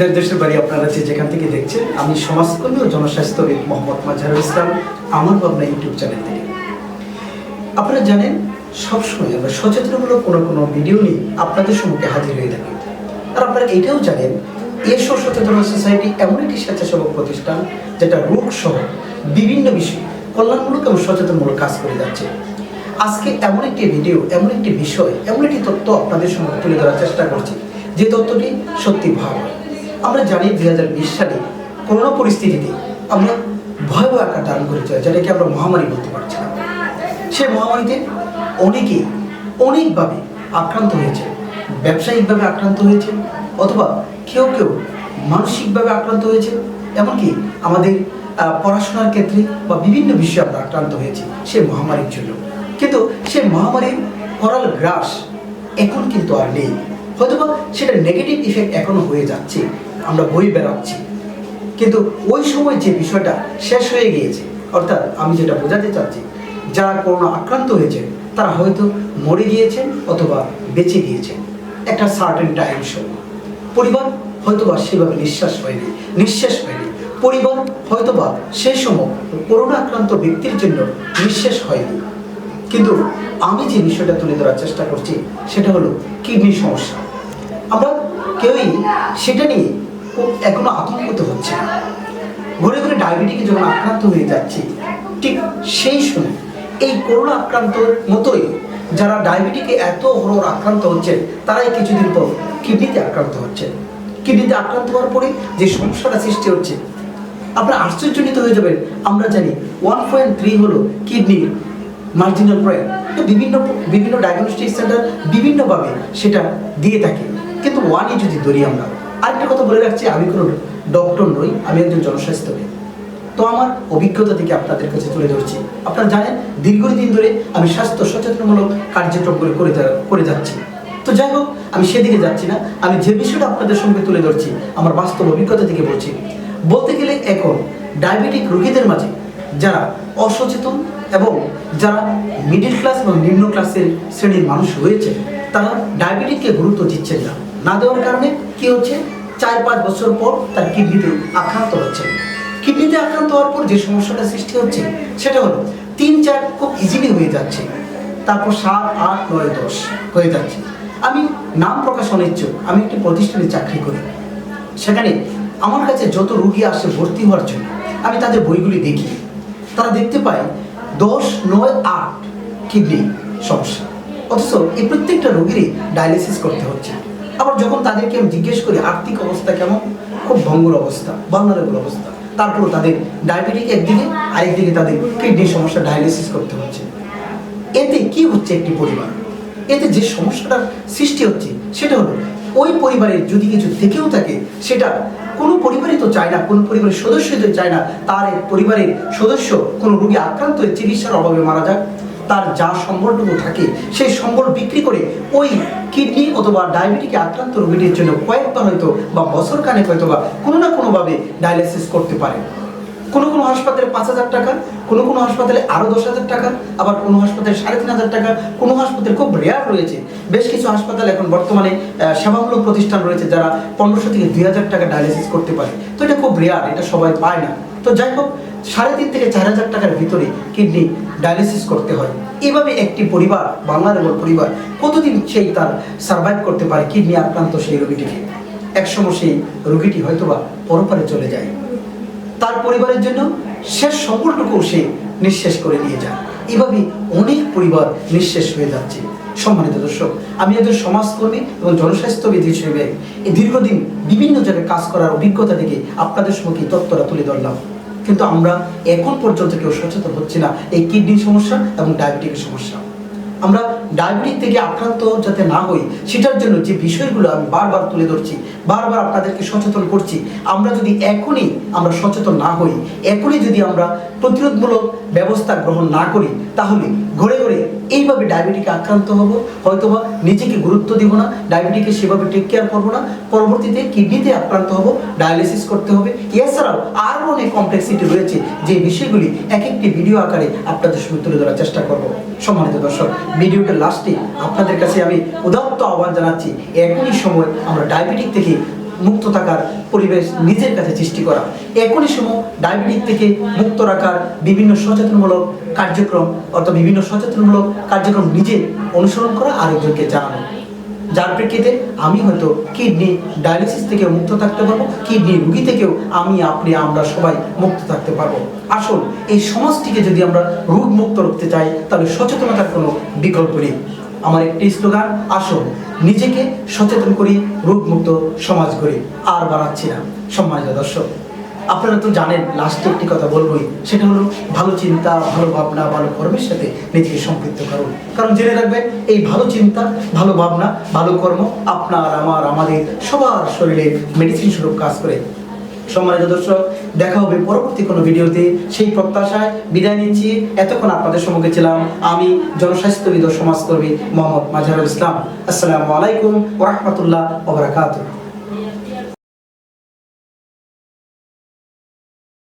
দেশ দেশের বাড়ি আপনারা যে যেখান থেকে দেখছেন, আমি সমাজকর্মী ও জনস্বাস্থ্যবিদ মোহাম্মদ মাজারুল ইসলাম, আমার ভাবনা ইউটিউব চ্যানেল থেকে। আপনারা জানেন, সবসময় আমরা সচেতনমূলক কোনো কোনো ভিডিও নিয়ে আপনাদের সম্মুখে হাজির হয়ে থাকি। আর আপনারা এটাও জানেন, এসো সচেতনতা সোসাইটি এমন একটি স্বেচ্ছাসেবক প্রতিষ্ঠান, যেটা রোগ সহ বিভিন্ন বিষয়ে কল্যাণমূলক এবং সচেতনমূলক কাজ করে যাচ্ছে। আজকে এমন একটি ভিডিও, এমন একটি বিষয়, এমন একটি তথ্য আপনাদের সঙ্গে তুলে ধরার চেষ্টা করছি। যে তথ্যটি সত্যি ভালো। আমরা জানি দুই হাজার বিশ সালে করোনা পরিস্থিতিতে আমরা ভয়াবহ আকার ধারণ করেছি যেটাকে আমরা মহামারী বলতে পারছিলাম। সে মহামারীতে অনেকেই অনেকভাবে আক্রান্ত হয়েছে। ব্যবসায়িকভাবে আক্রান্ত হয়েছে, অথবা কেউ কেউ মানসিকভাবে আক্রান্ত হয়েছে, এমনকি আমাদের পড়াশোনার ক্ষেত্রে বা বিভিন্ন বিষয়ে আমরা আক্রান্ত হয়েছি সে মহামারীর জন্য। কিন্তু সে মহামারীর করাল গ্রাস এখন কিন্তু আর নেই। হয়তোবা সেটা নেগেটিভ ইফেক্ট এখনও হয়ে যাচ্ছে আমরা বই বেড়াচ্ছি। কিন্তু ওই সময় যে বিষয়টা শেষ হয়ে গিয়েছে, অর্থাৎ আমি যেটা বোঝাতে চাচ্ছি, যারা করোনা আক্রান্ত হয়েছে, তারা হয়তো মরে গিয়েছেন অথবা বেঁচে গিয়েছেন। একটা সার্টেন টাইম সময় পরিবার হয়তোবা সেভাবে নিঃশ্বাস হয়নি নিঃশ্বাস হয়নি পরিবার হয়তোবা সেই সময় করোনা আক্রান্ত ব্যক্তির জন্য নিঃশ্বাস হয়নি। কিন্তু আমি যে বিষয়টা তুলে ধরার চেষ্টা করছি, সেটা হলো কিডনি সমস্যা। আমরা কেউই সেটা নিয়ে এখনও আতঙ্কিত হচ্ছে না। ঘুরে ঘুরে ডায়াবেটিকে যখন আক্রান্ত হয়ে যাচ্ছি। ঠিক সেই সময় এই করোনা আক্রান্তর মতোই যারা ডায়াবেটিকে এত হরর আক্রান্ত হচ্ছে, তারাই কিছুদিন পর কিডনিতে আক্রান্ত হচ্ছে। কিডনিতে আক্রান্ত হওয়ার পরে যে সমস্যাটা সৃষ্টি হচ্ছে, আপনারা আশ্চর্যজনিত হয়ে যাবেন। আমরা জানি ওয়ান পয়েন্ট থ্রি হলো কিডনির মার্জিনাল পয়েন্ট বিভিন্ন বিভিন্ন ডায়াগনস্টিক সেন্টার বিভিন্নভাবে সেটা দিয়ে থাকে। কিন্তু ওয়ানই যদি ধরি আমরা আরেকটা কথা বলে রাখছি, আমি কোনো ডক্টর নই, আমি একজন জনস্বাস্থ্যবিদ তো আমার অভিজ্ঞতা থেকে আপনাদের কাছে তুলে ধরছি। আপনারা জানেন, দীর্ঘদিন ধরে আমি স্বাস্থ্য সচেতনমূলক কার্যক্রমগুলো করে করে যাচ্ছি। তো যাই হোক, আমি সেদিকে যাচ্ছি না। আমি যে বিষয়টা আপনাদের সঙ্গে তুলে ধরছি, আমার বাস্তব অভিজ্ঞতা থেকে বলছি। বলতে গেলে এখন ডায়াবেটিক রোগীদের মাঝে যারা অসচেতন এবং যারা মিডিল ক্লাস এবং নিম্ন ক্লাসের শ্রেণির মানুষ রয়েছে, তারা ডায়াবেটিককে গুরুত্ব দিচ্ছেন না। না দেওয়ার কারণে কি হচ্ছে? চার পাঁচ বছর পর তার কিডনিতে আক্রান্ত হচ্ছে। কিডনিতে আক্রান্ত হওয়ার পর যে সমস্যাটা সৃষ্টি হচ্ছে, সেটা হলো তিন চার খুব ইজিলি হয়ে যাচ্ছে। তারপর সাত, আট, নয়, দশ হয়ে যাচ্ছে। আমি নাম প্রকাশ অনিচ্ছুক, আমি একটি প্রতিষ্ঠানে চাকরি করি। সেখানে আমার কাছে যত রুগী আসে ভর্তি হওয়ার জন্য, আমি তাদের বইগুলি দেখি। তারা দেখতে পায় দশ, নয়, আট কিডনি সমস্যা। অথচ এই প্রত্যেকটা রোগীরই ডায়ালিসিস করতে হচ্ছে। আবার যখন তাদেরকে আমি জিজ্ঞেস করি, আর্থিক অবস্থা কেমন? খুব ভঙ্গুর অবস্থা ভালনারেবল অবস্থা। তারপর তাদের ডায়াবেটিক একদিকে, আরেকদিকে তাদের কিডনির সমস্যা ডায়ালিসিস করতে হচ্ছে। এতে কি হচ্ছে একটি পরিবার? এতে যে সমস্যাটার সৃষ্টি হচ্ছে, সেটা হলো ওই পরিবারের যদি কিছু থেকেও থাকে, সেটা কোনো পরিবারই তো চায় না, কোনো পরিবারের সদস্যই তো চায় না, তার পরিবারের সদস্য কোনো রোগী আক্রান্ত হয়ে চিকিৎসার অভাবে মারা যাক। তার যা সম্বলটুকু থাকে, সেই সম্বল বিক্রি করে ওই কিডনি অথবা ডায়াবেটিকে আক্রান্ত রোগীটির জন্য কয়েকবার হয়তো বা বছর কানেক হয়তো বা কোনো না কোনোভাবে ডায়ালিসিস করতে পারে। কোনো কোনো হাসপাতালে পাঁচ হাজার টাকা, কোনো কোনো হাসপাতালে আরও দশ হাজার টাকা, আবার কোনো হাসপাতালে সাড়ে তিন হাজার টাকা, কোনো হাসপাতালে খুব রেয়ার রয়েছে। বেশ কিছু হাসপাতাল এখন বর্তমানে সেবামূলক প্রতিষ্ঠান রয়েছে যারা পনেরোশো থেকে দুই হাজার টাকা ডায়ালিসিস করতে পারে। তো এটা খুব রেয়ার এটা সবাই পায় না। তো যাই হোক সাড়ে তিন থেকে চার হাজার টাকার ভিতরে কিডনি ডায়ালিসিস করতে হয়। এভাবে একটি পরিবার, বাংলার এবং পরিবার, কতদিন সেই তার সার্ভাইভ করতে পারে কিডনি আক্রান্ত সেই রোগীটিকে? একসময় সেই রোগীটি হয়তোবা পরপারে চলে যায়। তার পরিবারের জন্য শেষ সম্বলটুকু সে নিঃশেষ করে নিয়ে যায়। এভাবে অনেক পরিবার নিঃশেষ হয়ে যাচ্ছে। সম্মানিত দর্শক, আমি একজন সমাজকর্মী এবং জনস্বাস্থ্যবিদ হিসেবে এই দীর্ঘদিন বিভিন্ন জায়গায় কাজ করার অভিজ্ঞতা থেকে আপনাদের সম্মুখে তথ্যটা তুলে ধরলাম। কিন্তু আমরা এখন পর্যন্ত কেউ সচেতন হচ্ছি না। এই কিডনির সমস্যা এবং ডায়াবেটিকের সমস্যা। আমরা ডায়াবেটিক থেকে আক্রান্ত যাতে না হই, সেটার জন্য যে বিষয়গুলো আমি বারবার তুলে ধরছি, বারবার আপনাদেরকে সচেতন করছি, আমরা যদি এখনই আমরা সচেতন না হই, এখনই যদি আমরা প্রতিরোধমূলক ব্যবস্থা গ্রহণ না করি, তাহলে ঘরে ঘরে এইভাবে ডায়াবেটিকে আক্রান্ত হব, হয়তোবা নিজেকে গুরুত্ব দিব না, ডায়াবেটিকে সেভাবে টেক কেয়ার করব না, পরবর্তীতে কিডনিতে আক্রান্ত হব ডায়ালিসিস করতে হবে। এছাড়াও আরও অনেক কমপ্লেক্সিটি রয়েছে, যে বিষয়গুলি এক একটি ভিডিও আকারে আপনাদের সঙ্গে তুলে ধরার চেষ্টা করব। সম্মানিত দর্শক ভিডিওটার লাস্টে আপনাদের কাছে আমি উদাত্ত আহ্বান জানাচ্ছি এখনই সময় আমরা ডায়াবেটিক থেকে মুক্ত থাকার পরিবেশ নিজের কাছে সৃষ্টি করা। এখনই সময় ডায়াবেটিক থেকে মুক্ত রাখার বিভিন্ন সচেতনমূলক কার্যক্রম অর্থাৎ বিভিন্ন সচেতনমূলক কার্যক্রম নিজে অনুসরণ করা আরেকজনকে জানানো। যার প্রেক্ষিতে আমি হয়তো কিডনি ডায়ালিসিস থেকে মুক্ত থাকতে পারব, কিডনি রুগী থেকেও আমি আপনি, আমরা সবাই মুক্ত থাকতে পারব। আসল এই সমাজটিকে যদি আমরা রোগ মুক্ত রাখতে চাই, তাহলে সচেতনতার কোনো বিকল্প নেই। আমার একটি স্লোগান, আসুন, নিজেকে সচেতন করি, রোগমুক্ত সমাজ গড়ি আর বাড়াচ্ছি না। সম্মানিত দর্শক। আপনারা তো জানেন লাস্টে একটি কথা বলবোই, সেটা হলো ভালো চিন্তা, ভালো ভাবনা, ভালো কর্মের সাথে নিজেকে সম্পৃক্ত করুন। কারণ জেনে রাখবেন, এই ভালো চিন্তা, ভালো ভাবনা, ভালো কর্ম আপনার, আমার, আমাদের সবার শরীরে মেডিসিন স্বরূপ কাজ করে। সম্মানিত দর্শক, দেখা হবে পরবর্তী কোনো ভিডিওতে। সেই প্রত্যাশায় বিদায় নিচ্ছি। এতক্ষণ আপনাদের সম্মুখে ছিলাম আমি জনস্বাস্থ্যবিদ সমাজকর্মী মোহাম্মদ মাজহারুল ইসলাম। আসসালামু আলাইকুম ওরহমতুল্লাহ ওবরাকাতুহ